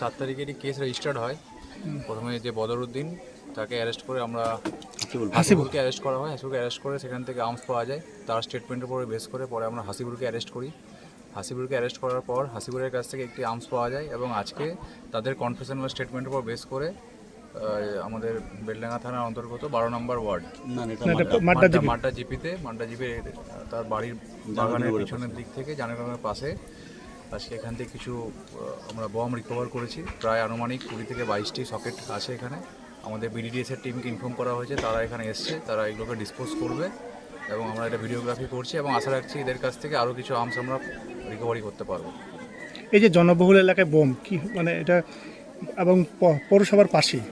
চার তারিখেরই case registered হয়। প্রথমে যে বদরুদ্দিন তাকে অ্যারেস্ট করে আমরা হাসিবুলকে অ্যারেস্ট করা হয়। হাসিবুলকে অ্যারেস্ট করে সেখান থেকে আর্মস পাওয়া যায়। তার স্টেটমেন্টের উপরে বেস করে পরে আমরা হাসিবুলকে অ্যারেস্ট করি। হাসিবুলকে অ্যারেস্ট করার পর হাসিবুলের কাছ থেকে একটি আর্মস পাওয়া যায় এবং আজকে তাদের কনফেশন বা স্টেটমেন্টের উপর বেস করে আমাদের বেলডাঙ্গা থানার অন্তর্গত বারো নম্বর ওয়ার্ড। মাড্ডা। মাড্ডা জিপি। মাড্ডা জিপিতে মাড্ডা জিপে তার বাড়ির বাগানের পিছনের দিক থেকে জানাগ্রামের পাশে। আজকে এখান থেকে কিছু আমরা বম রিকভার করেছি। প্রায় আনুমানিক কুড়ি থেকে বাইশটি সকেট আছে এখানে। আমাদের বিডিডিএস এর টিমকে ইনফর্ম করা হয়েছে, তারা এখানে এসছে, তারা এগুলোকে ডিসপোজ করবে এবং আমরা এটা ভিডিওগ্রাফি করছি এবং আশা রাখছি এদের কাছ থেকে আরও কিছু আর্মস আমরা রিকভারি করতে পারব। এই যে জনবহুল এলাকায় বোম কি মানে এটা এবং পৌরসভার পাশেই?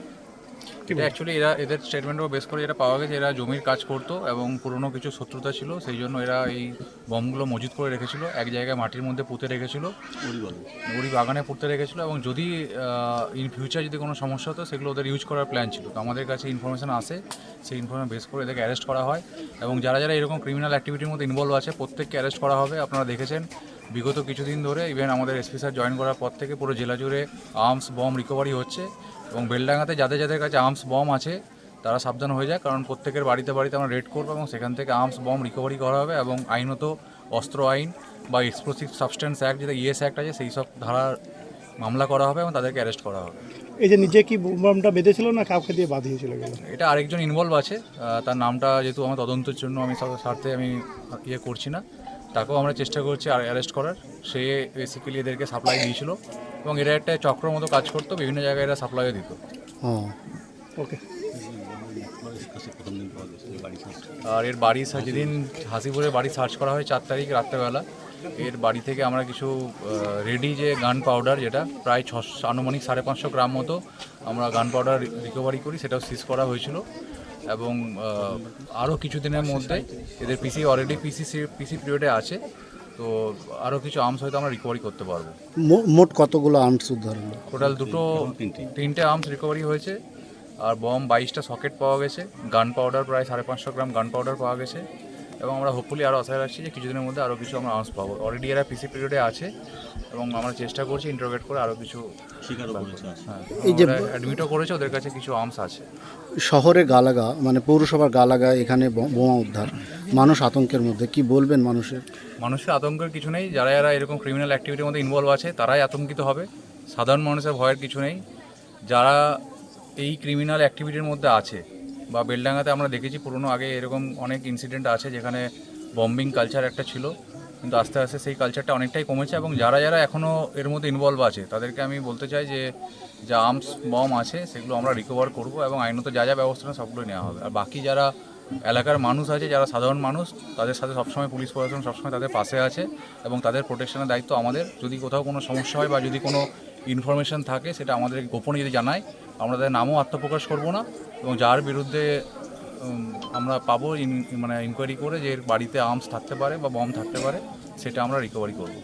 অ্যাকচুয়ালি এরা এদের স্টেটমেন্টও বেস করে এটা পাওয়া গেছে এরা জমির কাজ করতো এবং পুরনো কিছু শত্রুতা ছিল সেই জন্য এরা এই বমগুলো মজুত করে রেখেছিল এক জায়গায় মাটির মধ্যে পুঁতে রেখেছিল উড়ি বাগানে। পুঁতে রেখেছিল এবং যদি ইন ফিউচার যদি কোনো সমস্যা হতো সেগুলো ওদের ইউজ করার প্ল্যান ছিল। তো আমাদের কাছে ইনফরমেশন আসে সেই ইনফরমেশন বেস করে এদেরকে অ্যারেস্ট করা হয় এবং যারা যারা এরকম ক্রিমিনাল অ্যাক্টিভিটির মধ্যে ইনভলভ আছে প্রত্যেককে অ্যারেস্ট করা হবে। আপনারা দেখেছেন বিগত কিছুদিন ধরে ইভেন আমাদের এসপি স্যার জয়েন করার পর থেকে পুরো জেলা জুড়ে আর্মস বম রিকভারি হচ্ছে। এবং বেলডাঙ্গাতে যাদের যাদের কাছে আর্মস বম আছে তারা সাবধান হয়ে যায় কারণ প্রত্যেকের বাড়িতে বাড়িতে আমরা রেড করব এবং সেখান থেকে আর্মস বম রিকভারি করা হবে এবং আইনত অস্ত্র আইন বা এক্সপ্লোসিভ সাবস্টেন্স অ্যাক্ট যেটা ইএস অ্যাক্ট আছে সেই সব ধারার মামলা করা হবে এবং তাদেরকে অ্যারেস্ট করা হবে। এই যে নিজে কি বোমটা বেঁধেছিল না কাউকে দিয়ে বাঁধিয়েছিল এটা আরেকজন ইনভলভ আছে তার নামটা যেহেতু আমার তদন্তের জন্য আমি স্বার্থে আমি ইয়ে করছি না তাকেও আমরা চেষ্টা করছি অ্যারেস্ট করার। সে বেসিক্যালি এদেরকে সাপ্লাই দিয়েছিল। এবং এরা একটা চক্র মতো কাজ করতো বিভিন্ন জায়গায় এরা সাপ্লাইও দিত। ওকে। আর এর বাড়ি যেদিন হাসিপুরের বাড়ি সার্চ করা হয় চার তারিখ রাত্রেবেলা এর বাড়ি থেকে আমরা কিছু রেডি যে গান পাউডার যেটা প্রায় ছশো আনুমানিক সাড়ে পাঁচশো গ্রাম মতো আমরা গান পাউডার রিকভারি করি সেটাও সিজ করা হয়েছিল। এবং আরও কিছুদিনের মধ্যে এদের পিসি অলরেডি পিসি পিসি পিরিয়ডে আছে। তো আরও কিছু আর্মস হয়তো আমরা রিকভারি করতে পারব। মোট কতগুলো আর্মস উদ্ধার হলো? টোটাল দুটো তিনটে আর্মস রিকভারি হয়েছে আর বম বাইশটা সকেট পাওয়া গেছে গান পাউডার প্রায় সাড়ে পাঁচশো গ্রাম গান পাউডার পাওয়া গেছে। এবং আমরা হোপফুলি আরও আশা রাখছি যে কিছুদিনের মধ্যে আরও কিছু আমরা আর্মস পাবো। অলরেডি এরা পিসি পিরিয়ডে আছে এবং আমরা চেষ্টা করছি ইন্টারোগেট করে আরও কিছু আজ। হ্যাঁ এই যে- অ্যাডমিটও করেছে ওদের কাছে কিছু আর্মস আছে। শহরে গালাগা মানে পৌরসভার গালাগা এখানে ব- বোমা উদ্ধার মানুষ আতঙ্কের মধ্যে কি বলবেন মানুষের? মানুষের আতঙ্কের কিছু নেই যারা যারা এরকম ক্রিমিনাল অ্যাক্টিভিটির মধ্যে ইনভলভ আছে তারাই আতঙ্কিত হবে। সাধারণ মানুষের ভয়ের কিছু নেই। যারা এই ক্রিমিনাল অ্যাক্টিভিটির মধ্যে আছে বা বেলডাঙ্গাতে আমরা দেখেছি, পুরনো আগে এরকম অনেক ইনসিডেন্ট আছে যেখানে বম্বিং কালচার একটা ছিল, কিন্তু আস্তে আস্তে সেই কালচারটা অনেকটাই কমেছে এবং যারা যারা এখনও এর মধ্যে ইনভলভ আছে, তাদেরকে আমি বলতে চাই যে, যা আর্মস বম আছে সেগুলো আমরা রিকভার করব এবং আইনত যা যা ব্যবস্থা নেয় সবগুলো নেওয়া হবে। আর বাকি যারা এলাকার মানুষ আছে, যারা সাধারণ মানুষ, তাদের সাথে সবসময় পুলিশ প্রশাসন সবসময় তাদের পাশে আছে এবং তাদের প্রোটেকশনের দায়িত্ব আমাদের। যদি কোথাও কোনো সমস্যা হয় বা যদি কোনো ইনফরমেশন থাকে, সেটা আমাদের গোপনে যদি জানায় আমরা তাদের নামও আত্মপ্রকাশ করব না এবং যার বিরুদ্ধে আমরা পাবো মানে ইনকোয়ারি করে যে বাড়িতে আর্মস থাকতে পারে বা বম থাকতে পারে, সেটা আমরা রিকভারি করব।